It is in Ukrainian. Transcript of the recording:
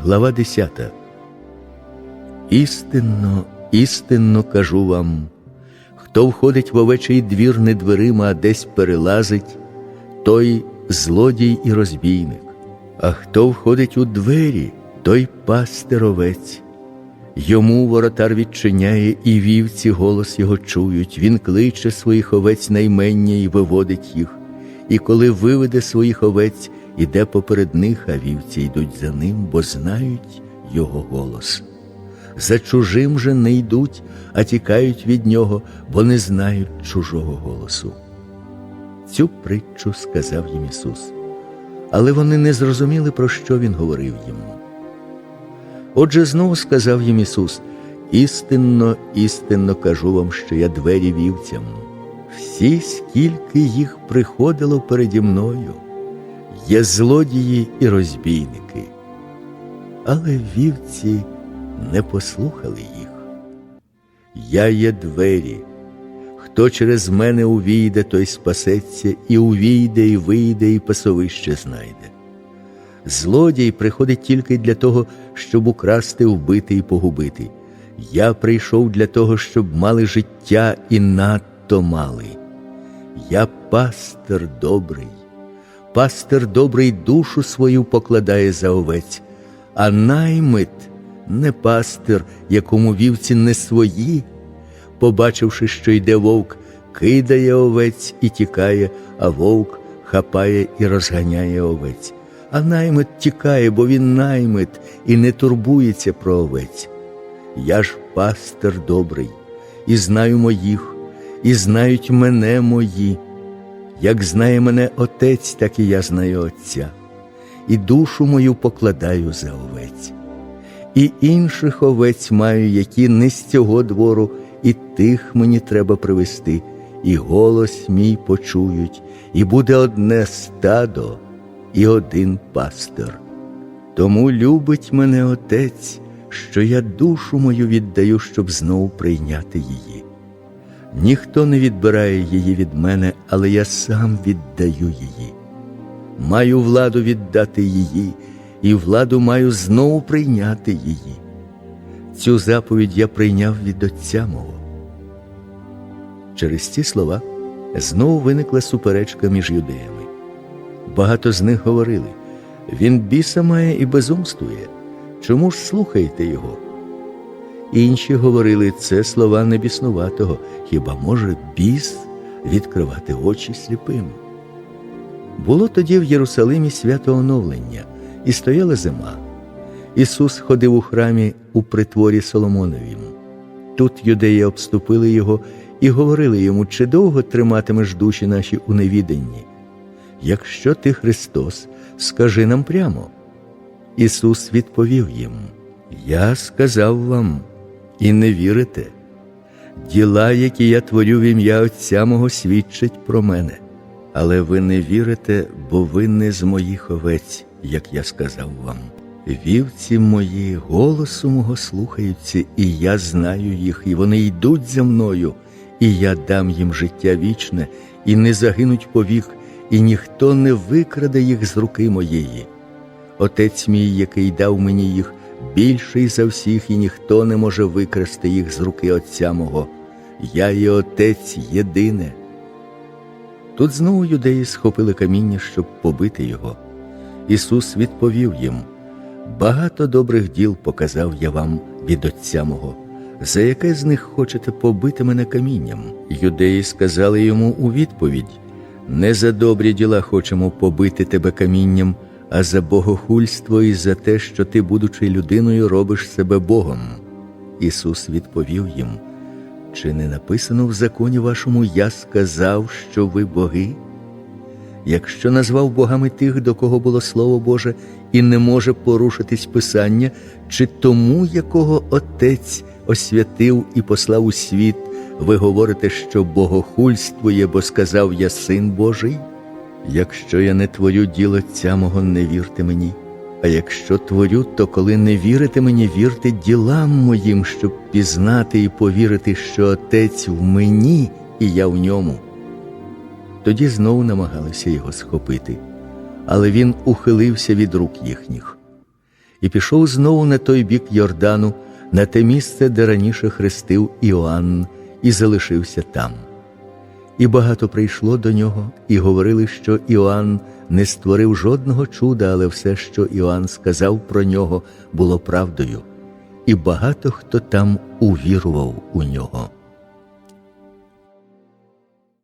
Глава 10. Істинно, істинно кажу вам, хто входить в овечий двір не дверима, а десь перелазить, той злодій і розбійник. А хто входить у двері, той пастир овець. Йому воротар відчиняє, і вівці голос його чують. Він кличе своїх овець наймення і виводить їх. І коли виведе своїх овець, іде поперед них, а вівці йдуть за ним, бо знають його голос. За чужим же не йдуть, а тікають від нього, бо не знають чужого голосу. Цю притчу сказав їм Ісус, але вони не зрозуміли, про що Він говорив їм. Отже, знову сказав їм Ісус: істинно, істинно кажу вам, що я двері вівцям. Всі, скільки їх приходило переді мною, є злодії і розбійники, але вівці не послухали їх. Я є двері. Хто через мене увійде, той спасеться, і увійде, і вийде, і пасовище знайде. Злодій приходить тільки для того, щоб украсти, вбити і погубити. Я прийшов для того, щоб мали життя і надто мали. Я пастир добрий, пастир добрий душу свою покладає за овець, а наймит не пастир, якому вівці не свої. Побачивши, що йде вовк, кидає овець і тікає, а вовк хапає і розганяє овець. А наймит тікає, бо він наймит і не турбується про овець. Я ж пастир добрий, і знаю моїх, і знають мене мої. Як знає мене Отець, так і я знаю Отця, і душу мою покладаю за овець. І інших овець маю, які не з цього двору, і тих мені треба привести, і голос мій почують, і буде одне стадо і один пастир. Тому любить мене Отець, що я душу мою віддаю, щоб знову прийняти її. Ніхто не відбирає її від мене, але я сам віддаю її. Маю владу віддати її, і владу маю знову прийняти її. Цю заповідь я прийняв від Отця мого. Через ці слова знову виникла суперечка між юдеями. Багато з них говорили він біса має і безумствує. Чому ж слухаєте його? Інші говорили це слова небіснуватого, хіба може біс відкривати очі сліпим? Було тоді в Єрусалимі свято оновлення, і стояла зима. Ісус ходив у храмі у притворі Соломоновім. Тут юдеї обступили його і говорили йому, чи довго триматимеш душі наші у невіданні. Якщо ти Христос, скажи нам прямо. Ісус відповів їм: Я сказав вам, і не вірите. Діла, які я творю в ім'я Отця мого, свідчать про мене, але ви не вірите, бо ви не з моїх овець, як я сказав вам. Вівці мої голосу мого слухаються, і я знаю їх, і вони йдуть за мною, і я дам їм життя вічне, і не загинуть повік, і ніхто не викраде їх з руки моєї. Отець мій, який дав мені їх, більший за всіх, і ніхто не може викрасти їх з руки Отця мого. Я є Отець єдине. Тут знову юдеї схопили каміння, щоб побити його. Ісус відповів їм: Багато добрих діл показав я вам від Отця мого. За яке з них хочете побити мене камінням? Юдеї сказали йому у відповідь: Не за добрі діла хочемо побити тебе камінням, а за богохульство і за те, що ти, будучи людиною, робиш себе Богом. Ісус відповів їм: Чи не написано в законі вашому, я сказав, що ви боги? Якщо назвав богами тих, до кого було Слово Боже, і не може порушитись Писання, чи тому, якого Отець освятив і послав у світ, ви говорите, що богохульствує, бо сказав я син Божий? Якщо я не творю діло Отця мого, не вірте мені. А якщо творю, то коли не вірите мені, вірте ділам моїм, щоб пізнати і повірити, що Отець в мені і я в ньому. Тоді знову намагалися його схопити, але він ухилився від рук їхніх. і пішов знову на той бік Йордану, на те місце, де раніше хрестив Іоанн, і залишився там. І багато прийшло до нього, і говорили, що Іоанн не створив жодного чуда, але все, що Іоанн сказав про нього, було правдою, і багато хто там увірував у нього.